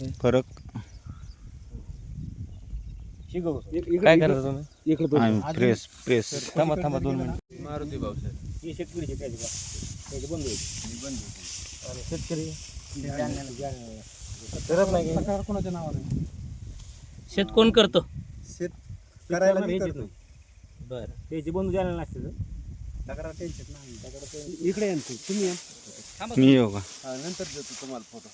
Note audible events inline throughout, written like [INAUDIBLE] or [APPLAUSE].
फरक. काय करता तुम्ही? आम्ही प्रेस प्रेस थांबा थांबा दोन मिनिट. मारुती भाऊसाहेब हे शेतकरी. कोणाच्या नावाने शेत कोण करतं? शेत करायला मी करतो. नाही. बरं. त्याचे बंधू जायला तर. तक्रार त्यांच्यात नाही. इकडे या ना तू. तुम्ही या. मी येऊ का? नंतर देतो तुम्हाला फोटो.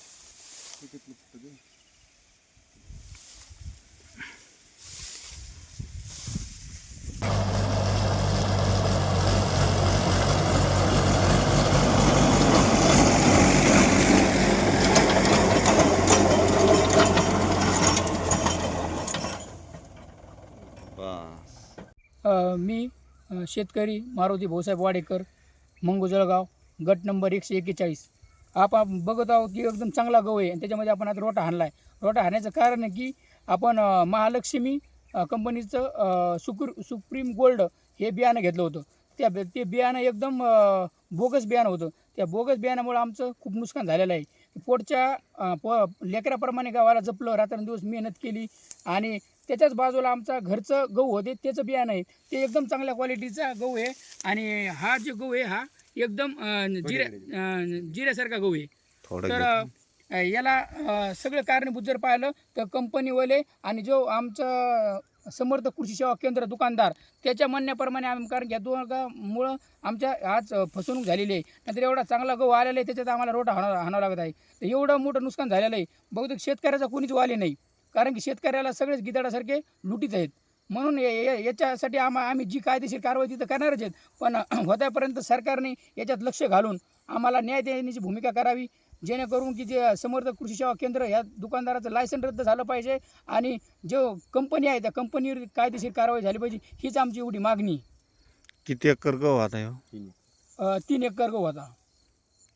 मी शेतकरी मारुती भाऊसाहेब वाडेकर मंगू जळगाव गट नंबर एकशे एक्केचाळीस आपण बघत आहोत की एकदम चांगला गहू आहे. आणि त्याच्यामध्ये आपण आता रोटा हाणला आहे रोटा हाणण्याचं कारण आहे की आपण महालक्ष्मी कंपनीचं सुकुर सुक्र सुप्रीम गोल्ड हे बियाणं घेतलं होतं. त्या ते बियाणं एकदम बोगस बियाणं होतं. त्या बोगस बियाणामुळे आमचं खूप नुकसान झालेलं आहे. पोटच्या प लेकराप्रमाणे गावाला जपलं रात्रंदिवस मेहनत केली आणि त्याच्याच बाजूला आमचा घरचं गहू होते त्याचं बियाणं आहे. ते एकदम चांगल्या क्वालिटीचा गहू आहे. आणि हा जे गहू आहे हा एकदम अं, जिऱ्या अं, जिऱ्यासारखा गहू आहे. थोडं तर. अं, याला अं, सगळं कारणीभूत जर पाहिलं तर कंपनीवाले आणि जो आमचं समर्थ कृषी सेवा केंद्र दुकानदार त्याच्या म्हणण्याप्रमाणे आम्ही कारण या दोघांमुळं आमच्या आज अं, फसवणूक झालेली आहे. नंतर एवढा चांगला गहू आलेला आहे त्याच्यात आम्हाला रोटा हाणावं हाणावं लागत आहे. तर एवढं मोठं नुकसान झालेलं आहे. बहुतेक शेतकऱ्याचा कोणीच वाले नाही. कारण की शेतकऱ्याला सगळेच गिदाडासारखे लुटीत आहेत. म्हणून या- या- याच्यासाठी आम्हा आम्ही जी कायदेशीर कारवाई तिथं करणारच आहेत. पण [CLEARS THROAT] होत्यापर्यंत सरकारने याच्यात लक्ष घालून आम्हाला न्याय देण्याची भूमिका करावी जेणेकरून की जे समर्थ कृषी सेवा केंद्र या दुकानदाराचं लायसन रद्द झालं पाहिजे आणि जो कंपनी आहे त्या कंपनीवर कायदेशीर कारवाई झाली पाहिजे हीच आमची एवढी मागणी किती एकर गहू आता ह्यो? तीन एकर. गहू होता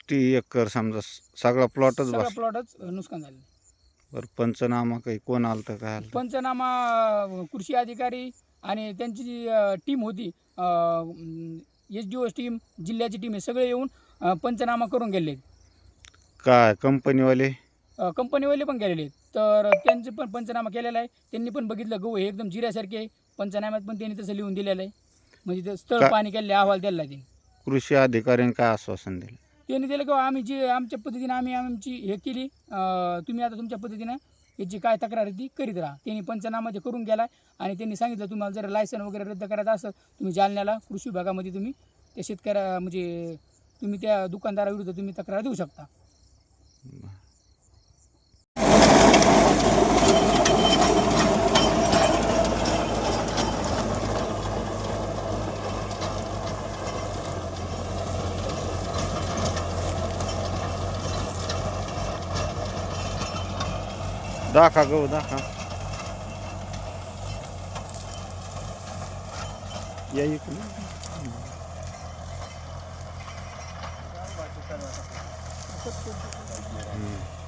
ती एकर समजा सगळा प्लॉटच प्लॉटच नुकसान झालं बरं पंचनामा काही कोण आलं तर काय पंचनामा कृषी अधिकारी आणि त्यांची जी टीम होती एच डी ओस टीम जिल्ह्याची टीम हे सगळे येऊन अं, पंचनामा करून गेले. काय कंपनीवाले? कंपनीवाले पण गेलेले आहेत. तर त्यांचे पण पंचनामा केलेला आहे. त्यांनी पण बघितलं गहू हे एकदम जिऱ्यासारखे आहे. पंचनाम्यात पण त्यांनी तसं लिहून दिलेलं आहे. म्हणजे ते स्थळ का- पाणी केलेलं अहवाल दिलेला आहे त्यांनी. कृषी अधिकाऱ्यांनी काय आश्वासन दिलं? त्यांनी दिलं की आम्ही जी आमच्या पद्धतीने आम्ही आमची हे केली. तुम्ही आता तुमच्या पद्धतीनं याची काय तक्रार आहे ती करीत राहा. त्यांनी पंचनामा ते करून गेला आणि त्यांनी सांगितलं तुम्हाला जर लायसन वगैरे रद्द करायचं असेल तुम्ही जालन्याला कृषी विभागामध्ये तुम्ही त्या शेतकऱ्या म्हणजे तुम्ही त्या दुकानदाराविरुद्ध तुम्ही तक्रार देऊ शकता. दाखा गहू दाखा या इकडे हम्म.